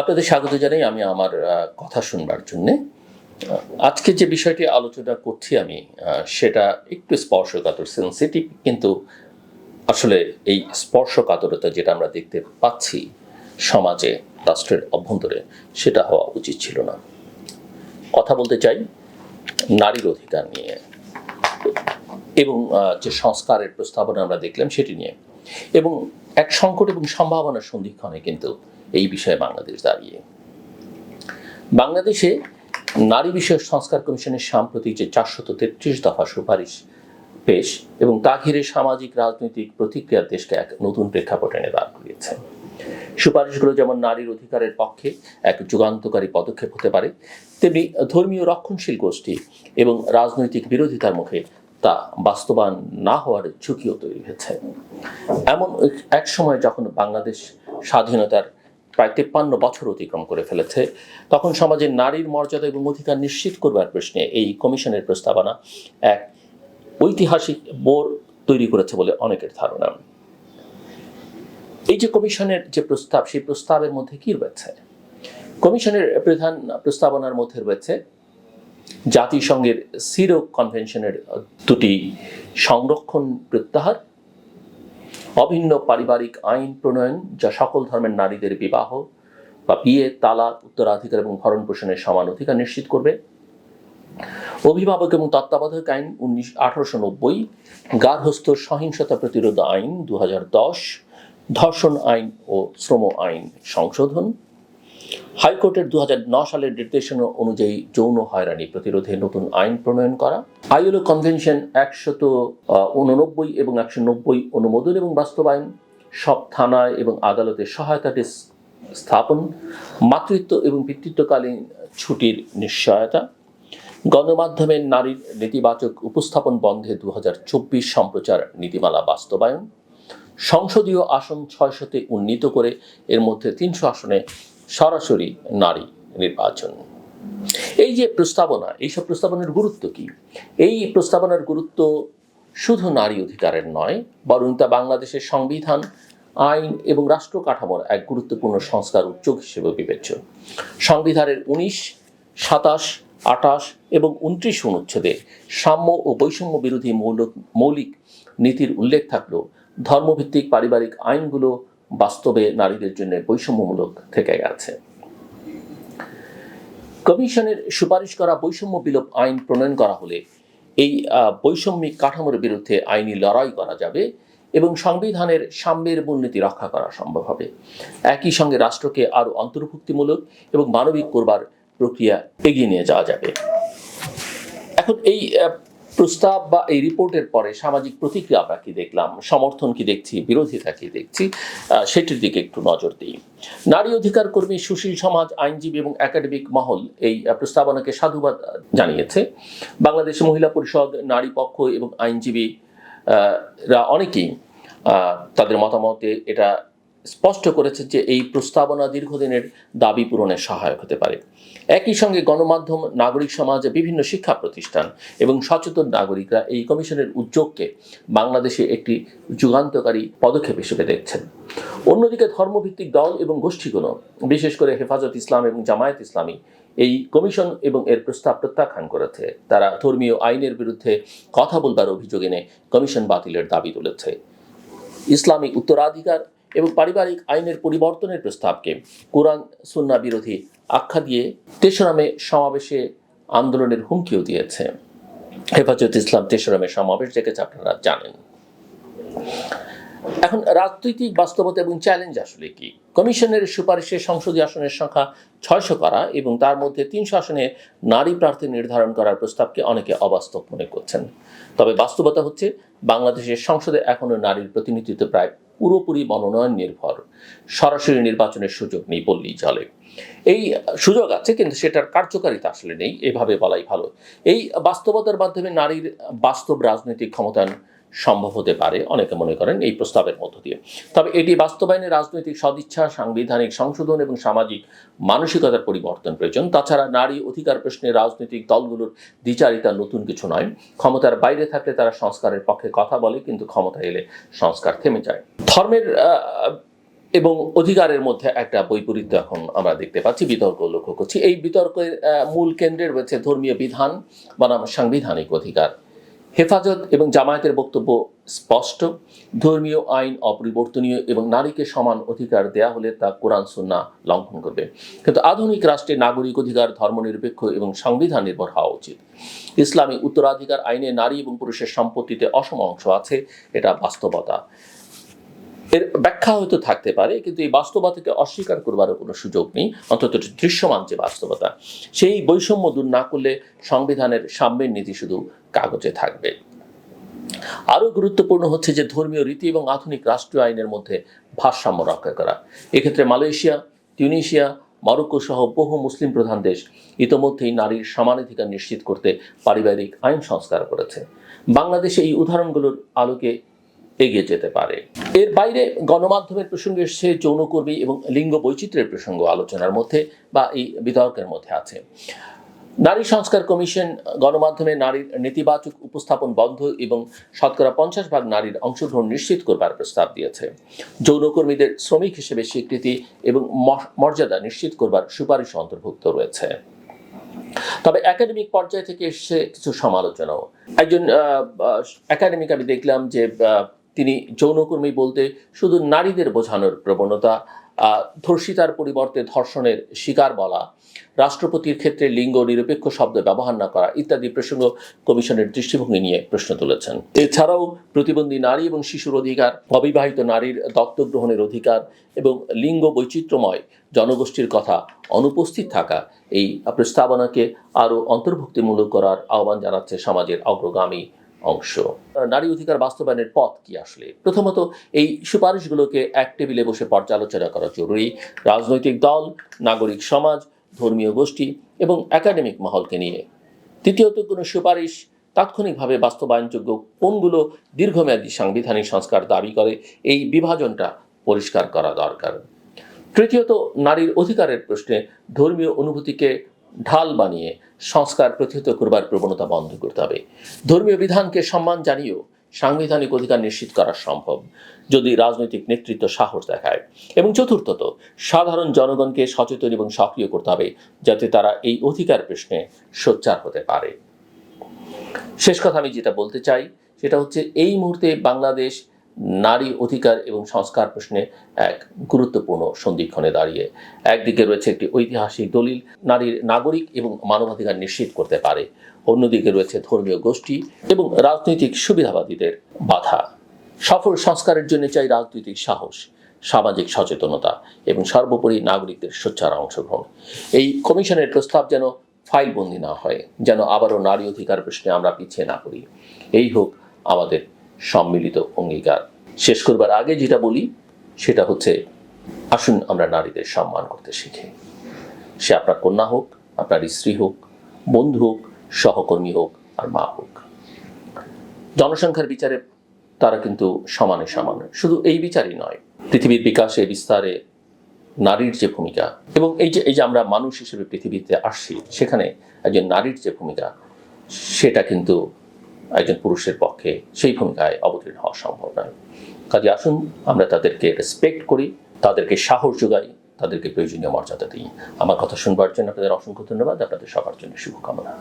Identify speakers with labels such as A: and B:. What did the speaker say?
A: আপনাদের স্বাগত জানাই আমি আমার কথা শুনবার জন্যে। আজকে যে বিষয়টি আলোচনা করছি আমি সেটা একটু স্পর্শকাতর সেন্সিটিভ কিন্তু আসলে এই স্পর্শকাতরতা যেটা আমরা দেখতে পাচ্ছি সমাজে, রাষ্ট্রের অভ্যন্তরে, সেটা হওয়া উচিত ছিল না। কথা বলতে চাই নারীর অধিকার নিয়ে এবং যে সংস্কারের প্রস্তাবনা আমরা দেখলাম সেটি নিয়ে। এবং এক সংকট এবং সম্ভাবনার সন্ধিক্ষণে কিন্তু এই বিষয়ে বাংলাদেশ দাঁড়িয়ে। বাংলাদেশে নারী বিষয়ক সংস্কার কমিশনের সাম্প্রতিক যে চারশত তেত্রিশ দফা সুপারিশ পেশ এবং তা ঘিরে সামাজিক, রাজনৈতিক প্রতিক্রিয়ার দেশকে এক নতুন প্রেক্ষাপটে এনে দাঁড় করিয়েছে। সুপারিশগুলো যেমন নারীর অধিকারের পক্ষে এক যুগান্তকারী পদক্ষেপ হতে পারে, তেমনি ধর্মীয় রক্ষণশীল গোষ্ঠী এবং রাজনৈতিক বিরোধিতার মুখে তা বাস্তবায়ন না হওয়ার ঝুঁকিও তৈরি হয়েছে। এমন এক সময় যখন বাংলাদেশ স্বাধীনতার প্রায় তেপ্পান্ন বছর অতিক্রম করে ফেলেছে, তখন সমাজের নারীর মর্যাদা এবং অধিকার নিশ্চিত করবার প্রশ্নে এই কমিশনের প্রস্তাবনা এক ঐতিহাসিক বোর তৈরি করেছে বলে অনেকের ধারণা। এই যে কমিশনের যে প্রস্তাব, সেই প্রস্তাবের মধ্যে কি রয়েছে? কমিশনের প্রধান প্রস্তাবনার মধ্যে রয়েছে জাতিসংঘের সিরো কনভেনশনের দুটি সংরক্ষণ প্রত্যাহার, অভিন্ন পারিবারিক আইন প্রণয়ন যা সকল ধর্মের নারীদের বিবাহ বা বিয়ে, তালাক, উত্তরাধিকার এবং ভরণ পোষণের সমান অধিকার নিশ্চিত করবে। অভিভাবক এবং তত্ত্বাবধায়ক আইন উনিশ, আঠারোশো নব্বই গার্হস্থ সহিংসতা প্রতিরোধ আইন দু দশ, ধর্ষণ আইন ও শ্রম আইন সংশোধন। হাইকোর্টের দু সালের নির্দেশনা অনুযায়ী যৌন হয়রানি প্রতিরোধে নতুন আইন প্রণয়ন করা। আইএলও কনভেনশন একশত উননব্বই এবং একশো নব্বই অনুমোদন এবং বাস্তবায়ন। সব থানায় এবং আদালতে সহায়তা ডেস্ক স্থাপন। মাতৃত্ব এবং পিতৃত্বকালীন ছুটির নিশ্চয়তা। গণমাধ্যমের নারীর নেতিবাচক উপস্থাপন বন্ধে দু হাজার চব্বিশ সম্প্রচার নীতিমালা বাস্তবায়ন। সংসদীয় আসন ছয়শতে উন্নীত করে, এর মধ্যে তিনশো আসনে সরাসরি নারী নির্বাচন। এই যে প্রস্তাবনা, এইসব প্রস্তাবনার গুরুত্ব কি? এই প্রস্তাবনার গুরুত্ব শুধু নারী অধিকারের নয়, বরং তা বাংলাদেশের সংবিধান, আইন এবং রাষ্ট্র কাঠামোর এক গুরুত্বপূর্ণ সংস্কার উদ্যোগ হিসেবে বিবেচ্য। সংবিধানের উনিশ, সাতাশ আটাশ এবং উনত্রিশ অনুচ্ছেদে সাম্য ও বৈষম্য বিরোধী মৌলিক মৌলিক নীতির উল্লেখ থাকলেও ধর্মভিত্তিক পারিবারিক আইনগুলো বাস্তবে নারীদের জন্য বৈষম্যমূলক থেকে গেছে। কমিশনের সুপারিশ করা বৈষম্য বিলোপ আইন প্রণয়ন করা হলে এই বৈষম্যিক কাঠামোর বিরুদ্ধে আইনি লড়াই করা যাবে এবং সংবিধানের সাম্যের মূলনীতি রক্ষা করা সম্ভব হবে। একই সঙ্গে রাষ্ট্রকে আরও অন্তর্ভুক্তিমূলক এবং মানবিক করবার প্রক্রিয়া এগিয়ে নিয়ে যাওয়া যাবে। এখন এই প্রস্তাব বা এই রিপোর্টের পরে সামাজিক প্রতিক্রিয়া আমরা কি দেখলাম? সমর্থন কি দেখছি? বিরোধিতা কি দেখছি? সেটির দিকে একটু নজর দিই। নারী অধিকার কর্মী সুশীল সমাজ, আইনজীবী এবং একাডেমিক মহল এই প্রস্তাবনাকে সাধুবাদ জানিয়েছে। বাংলাদেশ মহিলা পরিষদ, নারী পক্ষ এবং আইনজীবী রা অনেকেই তাদের মতামতে এটা স্পষ্ট করেছে যে এই প্রস্তাবনা দীর্ঘদিনের দাবি পূরণে সহায়ক হতে পারে। একই সঙ্গে গণমাধ্যম, নাগরিক সমাজ, বিভিন্ন শিক্ষা প্রতিষ্ঠান এবং সচেতন নাগরিকরা এই কমিশনের উদ্যোগকে বাংলাদেশে একটি যুগান্তকারী পদক্ষেপ হিসেবে দেখছেন। অন্যদিকে ধর্মভিত্তিক দল এবং গোষ্ঠীগুলো, বিশেষ করে হেফাজত ইসলাম এবং জামায়াত ইসলামী, এই কমিশন এবং এর প্রস্তাব প্রত্যাখ্যান করেছে। তারা ধর্মীয় আইনের বিরুদ্ধে কথা বলবার অভিযোগ এনে কমিশন বাতিলের দাবি তুলেছে। ইসলামী উত্তরাধিকার এবং পারিবারিক আইনের পরিবর্তনের প্রস্তাবকে কোরআন সুন্না বিরোধী আখ্যা দিয়ে তেসরা মে সমাবেশে আন্দোলনের হুমকিও দিয়েছে। হেফাজত ইসলাম তেসরা মে সমাবেশ ডেকেছে আপনারা জানেন। এখন রাজনৈতিক বাস্তবতা এবং চ্যালেঞ্জ আসলে কি? কমিশনের সুপারিশে সংসদীয় আসনের সংখ্যা ছয়শো করা এবং তার মধ্যে তিনশো আসনে নারী প্রার্থী নির্ধারণ করার প্রস্তাবকে অনেকে অবাস্তব মনে করছেন। তবে বাস্তবতা হচ্ছে, বাংলাদেশের সংসদে এখনও নারীর প্রতিনিধিত্ব প্রায় পুরোপুরি মনোনয়ন নির্ভর। সরাসরি নির্বাচনের সুযোগ নেই বললেই চলে এই সুযোগ আছে, কিন্তু সেটার কার্যকারিতা আসলে নেই। এভাবে বলাই ভালো। এই বাস্তবতার মাধ্যমে নারীর বাস্তব রাজনৈতিক ক্ষমতায়ন সম্ভব হতে পারে, অনেকে মনে করেন এই প্রস্তাবের মধ্য দিয়ে। তবে এটি বাস্তবায়নে রাজনৈতিক সদিচ্ছা, সাংবিধানিক সংশোধন এবং সামাজিক মানসিকতার পরিবর্তন প্রয়োজন। তাছাড়া নারী অধিকার প্রশ্নে রাজনৈতিক দলগুলোর দ্বিচারিতা নতুন কিছু নয়। ক্ষমতার বাইরে থাকলে তারা সংস্কারের পক্ষে কথা বলে, কিন্তু ক্ষমতা এলে সংস্কার থেমে যায়। ধর্মের এবং অধিকারের মধ্যে একটা বৈপরীত্য এখন আমরা দেখতে পাচ্ছি, বিতর্ক লক্ষ্য করছি। এই বিতর্কের মূল কেন্দ্রে রয়েছে ধর্মীয় বিধান, বনাম সাংবিধানিক অধিকার। হেফাজত এবং জামায়াতের বক্তব্য স্পষ্ট। ধর্মীয় আইন অপরিবর্তনীয় এবং নারীকে সমান অধিকার দেয়া হলে তা কোরআন, সুন্না লঙ্ঘন করবে। কিন্তু আধুনিক রাষ্ট্রে নাগরিক অধিকার, ধর্মনিরপেক্ষ এবং সংবিধান নির্ভর হওয়া উচিত। ইসলামী উত্তরাধিকার আইনে নারী এবং পুরুষের সম্পত্তিতে অসম অংশ আছে, এটা বাস্তবতা। এর ব্যাখ্যা হয়তো থাকতে পারে, কিন্তু এই বাস্তবতাকে অস্বীকার করবারও কোনো সুযোগ নেই, অন্তত দৃশ্যমান যে বাস্তবতা। সেই বৈষম্য দূর না করলে সংবিধানের সাম্যের নীতি শুধু কাগজে থাকবে। আরও গুরুত্বপূর্ণ হচ্ছে যে ধর্মীয় রীতি এবং আধুনিক রাষ্ট্রীয় আইনের মধ্যে ভারসাম্য রক্ষা করা। এক্ষেত্রে মালয়েশিয়া টিউনিশিয়া মরক্কো সহ বহু মুসলিম প্রধান দেশ ইতোমধ্যেই নারীর সমানাধিকার নিশ্চিত করতে পারিবারিক আইন সংস্কার করেছে। বাংলাদেশে এই উদাহরণগুলোর আলোকে এগিয়ে যেতে পারে। এর বাইরে গণমাধ্যমের প্রসঙ্গে এসছে, যৌনকর্মী এবং লিঙ্গ বৈচিত্র্যের প্রসঙ্গ আলোচনার মধ্যে বা এই বিতর্কের মধ্যে আছে। নারী সংস্কার কমিশন, গণমাধ্যমে নারীর নেতিবাচক উপস্থাপন বন্ধ এবং শতকরা পঞ্চাশ ভাগ নারীর অংশগ্রহণ নিশ্চিত করবার প্রস্তাব দিয়েছে। যৌনকর্মীদের শ্রমিক হিসেবে স্বীকৃতি এবং মর্যাদা নিশ্চিত করবার সুপারিশ অন্তর্ভুক্ত রয়েছে। তবে একাডেমিক পর্যায় থেকে এসছে কিছু সমালোচনাও। একজন একাডেমিক আমি দেখলাম যে তিনি যৌনকর্মী বলতে শুধু নারীদের বোঝানোর প্রবণতা ধর্ষিতার পরিবর্তে ধর্ষণের শিকার বলা, রাষ্ট্রপতির ক্ষেত্রে লিঙ্গ নিরপেক্ষ শব্দ ব্যবহার না করা ইত্যাদি প্রসঙ্গ কমিশনের দৃষ্টিভঙ্গি নিয়ে প্রশ্ন তুলেছেন। এছাড়াও প্রতিবন্ধী নারী এবং শিশুর অধিকার, অবিবাহিত নারীর দত্তক গ্রহণের অধিকার এবং লিঙ্গ বৈচিত্র্যময় জনগোষ্ঠীর কথা অনুপস্থিত থাকা এই প্রস্তাবনাকে আরও অন্তর্ভুক্তিমূলক করার আহ্বান জানাচ্ছে সমাজের অগ্রগামী অংশ। নারী অধিকার বাস্তবায়নের পথ কি আসলে? প্রথমত, এই সুপারিশগুলোকে এক টেবিলে বসে পর্যালোচনা করা জরুরি। রাজনৈতিক দল, নাগরিক সমাজ, ধর্মীয় গোষ্ঠী এবং একাডেমিক মহলকে নিয়ে। তৃতীয়ত, কোনো সুপারিশ তাৎক্ষণিকভাবে বাস্তবায়নযোগ্য কোনগুলো দীর্ঘমেয়াদী সাংবিধানিক সংস্কার দাবি করে, এই বিভাজনটা পরিষ্কার করা দরকার। তৃতীয়ত, নারীর অধিকারের প্রশ্নে ধর্মীয় অনুভূতিকে ঢাল বানিয়ে সংস্কার প্রতিহত করবার প্রবণতা বন্ধ করতে হবে। ধর্মীয় বিধানকে সম্মান জানিয়েও সাংবিধানিক অধিকার নিশ্চিত করা সম্ভব, যদি রাজনৈতিক নেতৃত্ব সাহস দেখায়। এবং চতুর্থত, সাধারণ জনগণকে সচেতন এবং সক্রিয় করতে হবে, যাতে তারা এই অধিকার প্রশ্নে সোচ্চার হতে পারে। শেষ কথা আমি যেটা বলতে চাই, সেটা হচ্ছে এই মুহূর্তে বাংলাদেশ নারী অধিকার এবং সংস্কার প্রশ্নে এক গুরুত্বপূর্ণ সন্ধিক্ষণে দাঁড়িয়ে। একদিকে রয়েছে একটি ঐতিহাসিক দলিল, নারীর নাগরিক এবং মানবাধিকার নিশ্চিত করতে পারে। অন্যদিকে রয়েছে ধর্মীয় গোষ্ঠী এবং রাজনৈতিক সুবিধাবাদীদের বাধা। সফল সংস্কারের জন্য চাই রাজনৈতিক সাহস, সামাজিক সচেতনতা এবং সর্বোপরি নাগরিকদের সোচ্চার অংশগ্রহণ। এই কমিশনের প্রস্তাব যেন ফাইলবন্দি না হয়, যেন আবারও নারী অধিকার প্রশ্নে আমরা পিছিয়ে না পড়ি। এই হোক আমাদের সম্মিলিত অঙ্গীকার। শেষ করবার আগে যেটা বলি, সেটা হচ্ছে, আসুন আমরা নারীদের সম্মান করতে শিখি। সে আপনার কন্যা হোক, আপনার স্ত্রী হোক, বন্ধু হোক, সহকর্মী হোক, আর মা হোক। জনসংখ্যার বিচারে তারা কিন্তু সমানে সমান। শুধু এই বিচারই নয়, পৃথিবীর বিকাশে, বিস্তারে নারীর যে ভূমিকা এবং এই যে এই যে আমরা মানুষ হিসেবে পৃথিবীতে আসছি, সেখানে একজন নারীর যে ভূমিকা, সেটা কিন্তু একজন পুরুষের পক্ষে সেই ভূমিকায় অবতীর্ণ হওয়া সম্ভব নয়। কাজে আসুন, আমরা তাদেরকে রেসপেক্ট করি, তাদেরকে সাহস যোগাই, তাদেরকে প্রয়োজনীয় মর্যাদা দিই। আমার কথা শুনবার জন্য আপনাদের অসংখ্য ধন্যবাদ, আপনাদের সবার জন্য শুভকামনা।